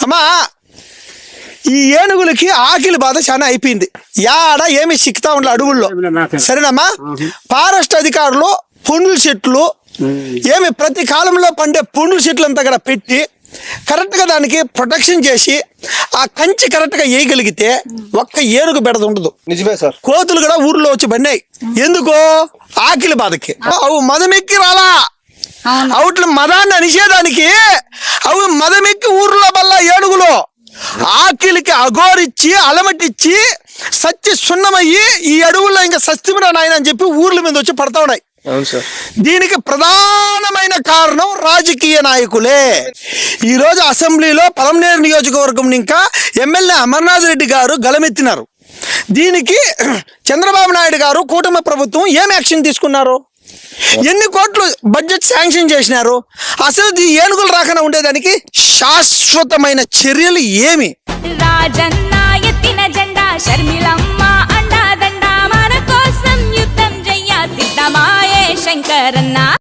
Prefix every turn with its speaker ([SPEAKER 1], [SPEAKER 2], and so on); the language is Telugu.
[SPEAKER 1] అమ్మా ఈ ఏనుగులకి ఆకిలి బాధ చాలా అయిపోయింది. యాడ ఏమి సిక్తా ఉండే అడవుల్లో? సరేనమ్మా? ఫారెస్ట్ అధికారులు పండ్ల చెట్లు ఏమి ప్రతి కాలంలో పండే పండ్ల చెట్లు అంతా కూడా పెట్టి కరెక్ట్గా దానికి ప్రొటెక్షన్ చేసి ఆ కంచి కరెక్ట్గా వేయగలిగితే ఒక్క ఏనుగు బెడద ఉండదు.
[SPEAKER 2] నిజమే సార్.
[SPEAKER 1] కోతులు కూడా ఊర్లో వచ్చి పడినాయి. ఎందుకో? ఆకిలి బాధకి. అవు మదమెక్కి రాలా.
[SPEAKER 3] అవును.
[SPEAKER 1] అవుట్ల మదాన్ని అనిచేదానికి అవి మదమెక్కి ఊర్లో బల్ల ఏడుగులో ఆకిలికి అగోరిచ్చి అలమటిచ్చి సచ్చి సున్నమయ్యి ఈ అడవుల్లో ఇంకా సస్తిమిరా నాయన అని చెప్పి ఊర్ల మీద వచ్చి పడతా ఉన్నాయి. దీనికి ప్రధానమైన కారణం రాజకీయ నాయకులే. ఈరోజు అసెంబ్లీలో పలమనేరు నియోజకవర్గం ఇంకా ఎమ్మెల్యే అమర్నాథ్ రెడ్డి గారు గలమెత్తినారు దీనికి చంద్రబాబు నాయుడు గారు కూటమి ప్రభుత్వం ఏం యాక్షన్ తీసుకున్నారు? ఎన్ని కోట్లు బడ్జెట్ శాంక్షన్ చేసినారు? అసలు ఈ ఏనుగులు రాకుండా ఉండేదానికి శాశ్వతమైన చర్యలు ఏమి?
[SPEAKER 3] రాజన్న శంకరన్న.